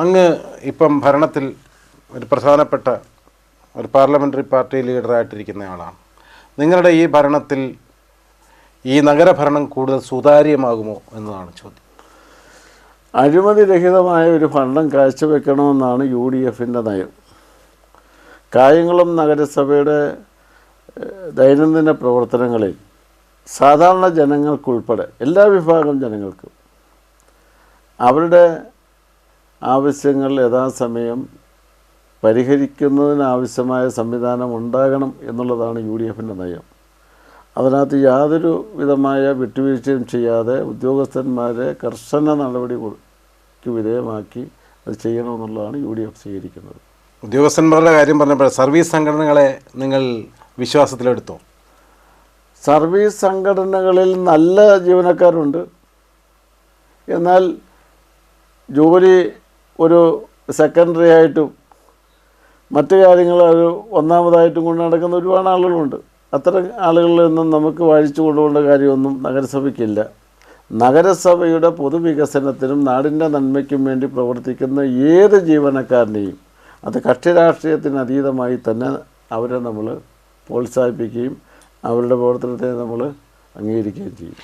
അങ്ങ് ഇപ്പം ഭരണത്തിൽ ഒരു പ്രധാനപ്പെട്ട ഒരു പാർലമെന്ററി പാർട്ടി ലീഡറായിട്ടിരിക്കുന്ന ആളാണ്. നിങ്ങളുടെ ഈ ഭരണത്തിൽ ഈ നഗരഭരണം കൂടുതൽ സുതാര്യമാകുമോ എന്നതാണ് ചോദ്യം. അഴിമതിരഹിതമായ ഒരു ഭരണം കാഴ്ചവെക്കണമെന്നാണ് യു ഡി എഫിന്റെ നയം. കായംകുളം നഗരസഭയുടെ ദൈനംദിന പ്രവർത്തനങ്ങളിൽ സാധാരണ ജനങ്ങൾക്കുൾപ്പെടെ എല്ലാ വിഭാഗം ജനങ്ങൾക്കും അവരുടെ ആവശ്യങ്ങൾ യഥാസമയം പരിഹരിക്കുന്നതിനാവശ്യമായ സംവിധാനം ഉണ്ടാകണം എന്നുള്ളതാണ് യു ഡി എഫിന്റെ നയം. അതിനകത്ത് യാതൊരു വിധമായ വിട്ടുവീഴ്ചയും ചെയ്യാതെ ഉദ്യോഗസ്ഥന്മാരെ കർശന നടപടിക്ക് വിധേയമാക്കി അത് ചെയ്യണമെന്നുള്ളതാണ് യു ഡി എഫ് സ്വീകരിക്കുന്നത്. ഉദ്യോഗസ്ഥന്മാരുടെ കാര്യം പറഞ്ഞപ്പോൾ സർവീസ് സംഘടനകളെ നിങ്ങൾ വിശ്വാസത്തിലെടുത്തോ? സർവീസ് സംഘടനകളിൽ നല്ല ജീവനക്കാരുണ്ട്. എന്നാൽ ജോലി ഒരു സെക്കൻഡറി ആയിട്ടും മറ്റു കാര്യങ്ങൾ ഒരു ഒന്നാമതായിട്ടും കൊണ്ട് നടക്കുന്ന ഒരുപാട് ആളുകളുണ്ട്. അത്തരം ആളുകളിൽ നിന്നും നമുക്ക് വാഴിച്ചു കൊണ്ടുപോകേണ്ട കാര്യമൊന്നും നഗരസഭയ്ക്കില്ല. നഗരസഭയുടെ പൊതുവികസനത്തിനും നാടിന്റെ നന്മയ്ക്കും വേണ്ടി പ്രവർത്തിക്കുന്ന ഏത് ജീവനക്കാരനെയും അത് കക്ഷി രാഷ്ട്രീയത്തിന് അതീതമായി തന്നെ അവരെ നമ്മൾ പ്രോത്സാഹിപ്പിക്കുകയും അവരുടെ പ്രവർത്തനത്തെ നമ്മൾ അംഗീകരിക്കുകയും ചെയ്യും.